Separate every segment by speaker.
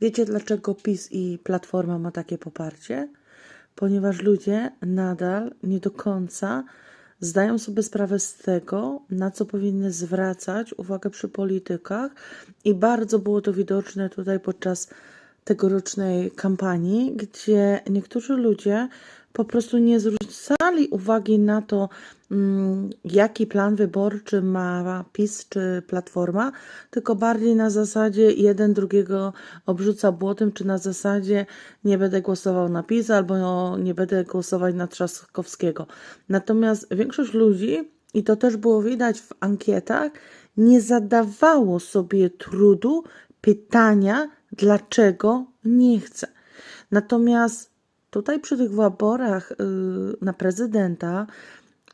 Speaker 1: Wiecie dlaczego PiS i Platforma ma takie poparcie? Ponieważ ludzie nadal nie do końca zdają sobie sprawę z tego, na co powinny zwracać uwagę przy politykach, i bardzo było to widoczne tutaj podczas tegorocznej kampanii, gdzie niektórzy ludzie po prostu nie zwracali uwagi na to, mm, jaki plan wyborczy ma PiS czy Platforma, tylko bardziej na zasadzie jeden drugiego obrzuca błotem, czy na zasadzie nie będę głosował na PiS albo nie będę głosować na Trzaskowskiego. Natomiast większość ludzi, i to też było widać w ankietach, nie zadawało sobie trudu pytania, dlaczego nie chce. Natomiast tutaj przy tych wyborach yy, na prezydenta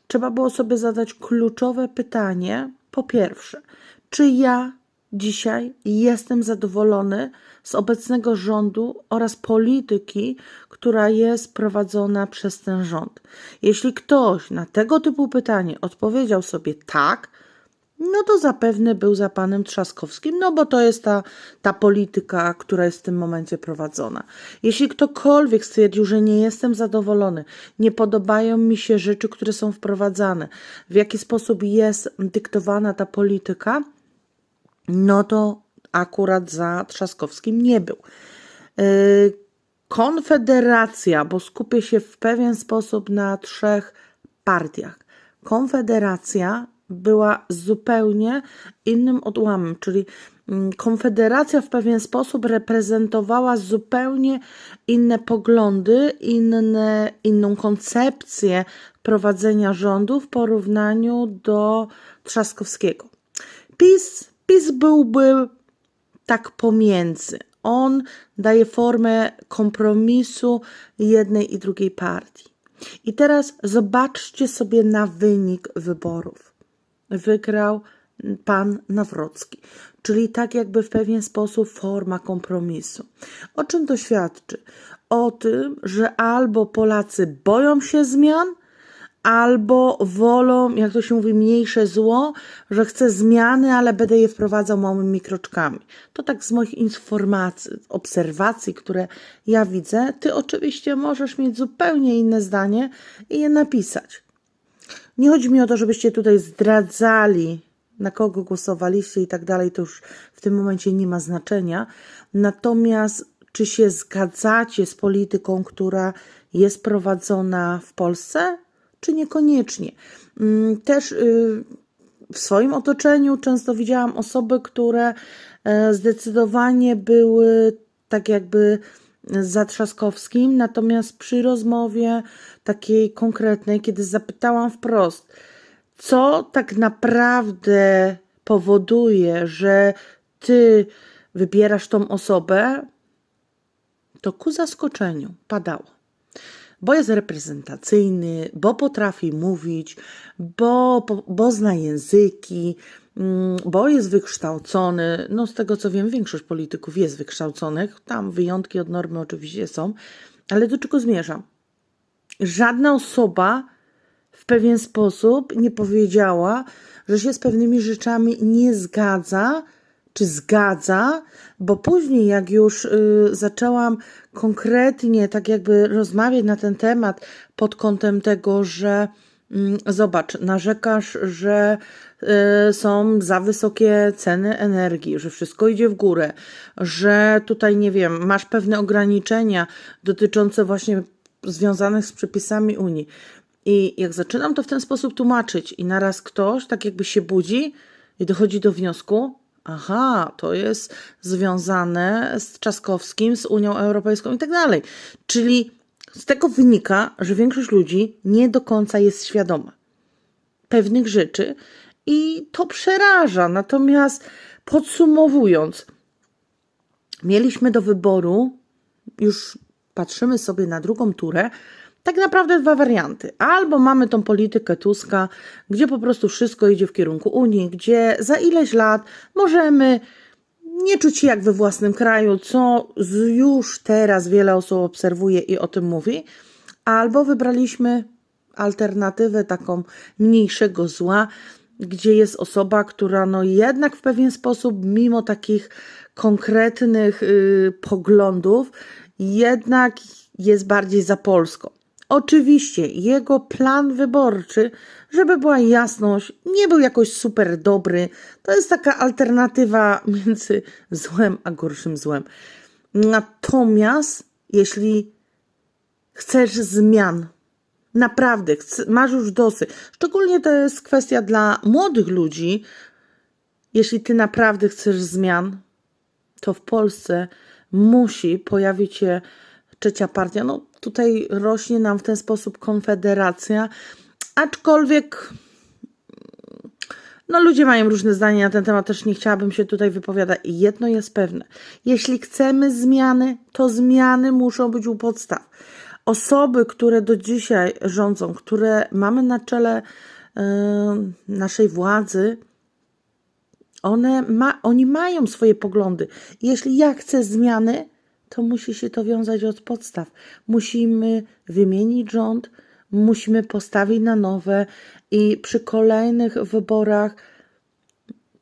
Speaker 1: trzeba było sobie zadać kluczowe pytanie. Po pierwsze, czy ja dzisiaj jestem zadowolony z obecnego rządu oraz polityki, która jest prowadzona przez ten rząd? Jeśli ktoś na tego typu pytanie odpowiedział sobie tak, no to zapewne był za panem Trzaskowskim, no bo to jest ta, ta polityka, która jest w tym momencie prowadzona. Jeśli ktokolwiek stwierdził, że nie jestem zadowolony, nie podobają mi się rzeczy, które są wprowadzane, w jaki sposób jest dyktowana ta polityka, no to akurat za Trzaskowskim nie był. Yy, Konfederacja, bo skupię się w pewien sposób na trzech partiach. Konfederacja była zupełnie innym odłamem, czyli mm, Konfederacja w pewien sposób reprezentowała zupełnie inne poglądy, inne, inną koncepcję prowadzenia rządu w porównaniu do Trzaskowskiego. PiS, PiS byłby tak pomiędzy. On daje formę kompromisu jednej i drugiej partii. I teraz zobaczcie sobie na wynik wyborów. Wygrał pan Nawrocki, czyli tak jakby w pewien sposób forma kompromisu. O czym to świadczy? O tym, że albo Polacy boją się zmian, albo wolą, jak to się mówi, mniejsze zło, że chcę zmiany, ale będę je wprowadzał małymi kroczkami. To tak z moich informacji, obserwacji, które ja widzę. Ty oczywiście możesz mieć zupełnie inne zdanie i je napisać. Nie chodzi mi o to, żebyście tutaj zdradzali, na kogo głosowaliście i tak dalej, to już w tym momencie nie ma znaczenia. Natomiast czy się zgadzacie z polityką, która jest prowadzona w Polsce? czy niekoniecznie. Mm, też y, w swoim otoczeniu często widziałam osoby, które e, zdecydowanie były tak jakby za Trzaskowskim, natomiast przy rozmowie takiej konkretnej, kiedy zapytałam wprost, co tak naprawdę powoduje, że ty wybierasz tą osobę, to ku zaskoczeniu padało bo jest reprezentacyjny, bo potrafi mówić, bo, bo, zna języki, mm, bo jest wykształcony. No, z tego co wiem, większość polityków jest wykształconych. Tam wyjątki od normy oczywiście są, ale do czego zmierzam? Żadna osoba w pewien sposób nie powiedziała, że się z pewnymi rzeczami nie zgadza, czy zgadza, bo później, jak już y, zaczęłam konkretnie tak jakby rozmawiać na ten temat pod kątem tego, że y, zobacz, narzekasz, że y, są za wysokie ceny energii, że wszystko idzie w górę, że tutaj, nie wiem, masz pewne ograniczenia dotyczące właśnie związanych z przepisami Unii. I jak zaczynam to w ten sposób tłumaczyć, i naraz ktoś tak jakby się budzi i dochodzi do wniosku, aha, to jest związane z Trzaskowskim, z Unią Europejską i tak dalej. Czyli z tego wynika, że większość ludzi nie do końca jest świadoma pewnych rzeczy i to przeraża. Natomiast podsumowując, mieliśmy do wyboru, już patrzymy sobie na drugą turę, tak naprawdę dwa warianty. Albo mamy tą politykę Tuska, gdzie po prostu wszystko idzie w kierunku Unii, gdzie za ileś lat możemy nie czuć się jak we własnym kraju, co już teraz wiele osób obserwuje i o tym mówi, albo wybraliśmy alternatywę taką mniejszego zła, gdzie jest osoba, która no jednak w pewien sposób, mimo takich konkretnych y, poglądów, jednak jest bardziej za Polską. Oczywiście jego plan wyborczy, żeby była jasność, nie był jakoś super dobry. To jest taka alternatywa między złem a gorszym złem. Natomiast jeśli chcesz zmian, naprawdę masz już dosyć, szczególnie to jest kwestia dla młodych ludzi, jeśli ty naprawdę chcesz zmian, to w Polsce musi pojawić się trzecia partia. No tutaj rośnie nam w ten sposób konfederacja, aczkolwiek no ludzie mają różne zdania na ten temat, też nie chciałabym się tutaj wypowiadać. Jedno jest pewne, jeśli chcemy zmiany, to zmiany muszą być u podstaw. Osoby, które do dzisiaj rządzą, które mamy na czele yy, naszej władzy, one ma, oni mają swoje poglądy. Jeśli ja chcę zmiany, to musi się to wiązać od podstaw. Musimy wymienić rząd, musimy postawić na nowe i przy kolejnych wyborach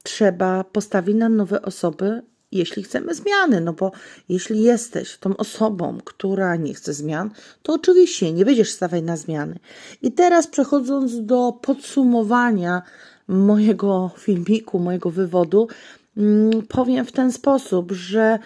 Speaker 1: trzeba postawić na nowe osoby, jeśli chcemy zmiany. No bo jeśli jesteś tą osobą, która nie chce zmian, to oczywiście nie będziesz stawiać na zmiany. I teraz przechodząc do podsumowania mojego filmiku, mojego wywodu, mm, powiem w ten sposób, że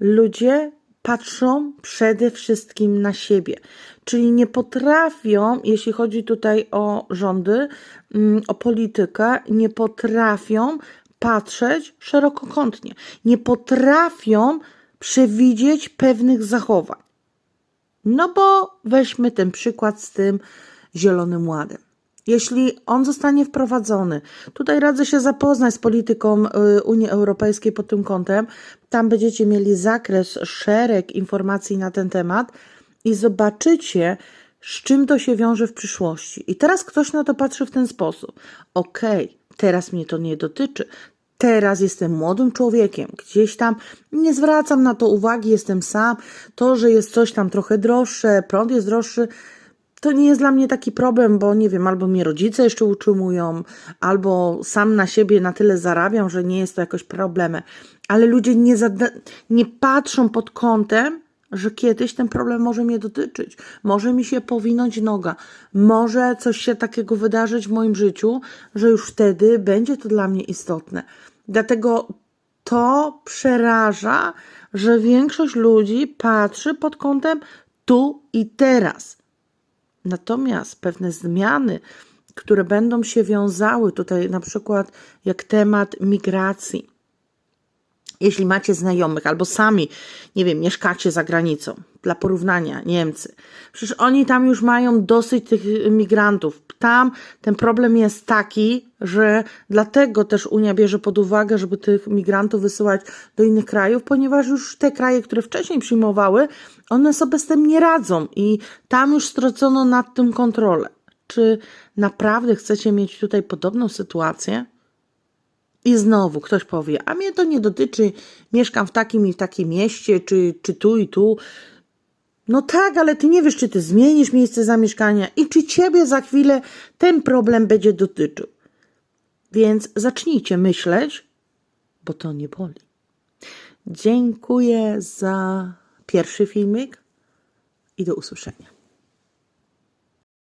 Speaker 1: ludzie patrzą przede wszystkim na siebie, czyli nie potrafią, jeśli chodzi tutaj o rządy, mm, o politykę, nie potrafią patrzeć szerokokątnie, nie potrafią przewidzieć pewnych zachowań. No bo weźmy ten przykład z tym Zielonym Ładem. Jeśli on zostanie wprowadzony, tutaj radzę się zapoznać z polityką y, Unii Europejskiej pod tym kątem. Tam będziecie mieli zakres, szereg informacji na ten temat i zobaczycie, z czym to się wiąże w przyszłości. I teraz ktoś na to patrzy w ten sposób: Okej, teraz mnie to nie dotyczy. Teraz jestem młodym człowiekiem, gdzieś tam nie zwracam na to uwagi, jestem sam. To, że jest coś tam trochę droższe, prąd jest droższy, to nie jest dla mnie taki problem, bo nie wiem, albo mnie rodzice jeszcze utrzymują, albo sam na siebie na tyle zarabiam, że nie jest to jakoś problemem. Ale ludzie nie, nie patrzą pod kątem, że kiedyś ten problem może mnie dotyczyć. Może mi się powinąć noga. Może coś się takiego wydarzyć w moim życiu, że już wtedy będzie to dla mnie istotne. Dlatego to przeraża, że większość ludzi patrzy pod kątem tu i teraz. Natomiast pewne zmiany, które będą się wiązały tutaj, na przykład jak temat migracji, jeśli macie znajomych albo sami, nie wiem, mieszkacie za granicą, dla porównania, Niemcy, przecież oni tam już mają dosyć tych migrantów. Tam ten problem jest taki, że dlatego też Unia bierze pod uwagę, żeby tych migrantów wysyłać do innych krajów, ponieważ już te kraje, które wcześniej przyjmowały, one sobie z tym nie radzą i tam już stracono nad tym kontrolę. Czy naprawdę chcecie mieć tutaj podobną sytuację? I znowu ktoś powie, a mnie to nie dotyczy, mieszkam w takim i takim mieście, czy, czy tu i tu. No tak, ale ty nie wiesz, czy ty zmienisz miejsce zamieszkania i czy ciebie za chwilę ten problem będzie dotyczył. Więc zacznijcie myśleć, bo to nie boli. Dziękuję za pierwszy filmik i do usłyszenia.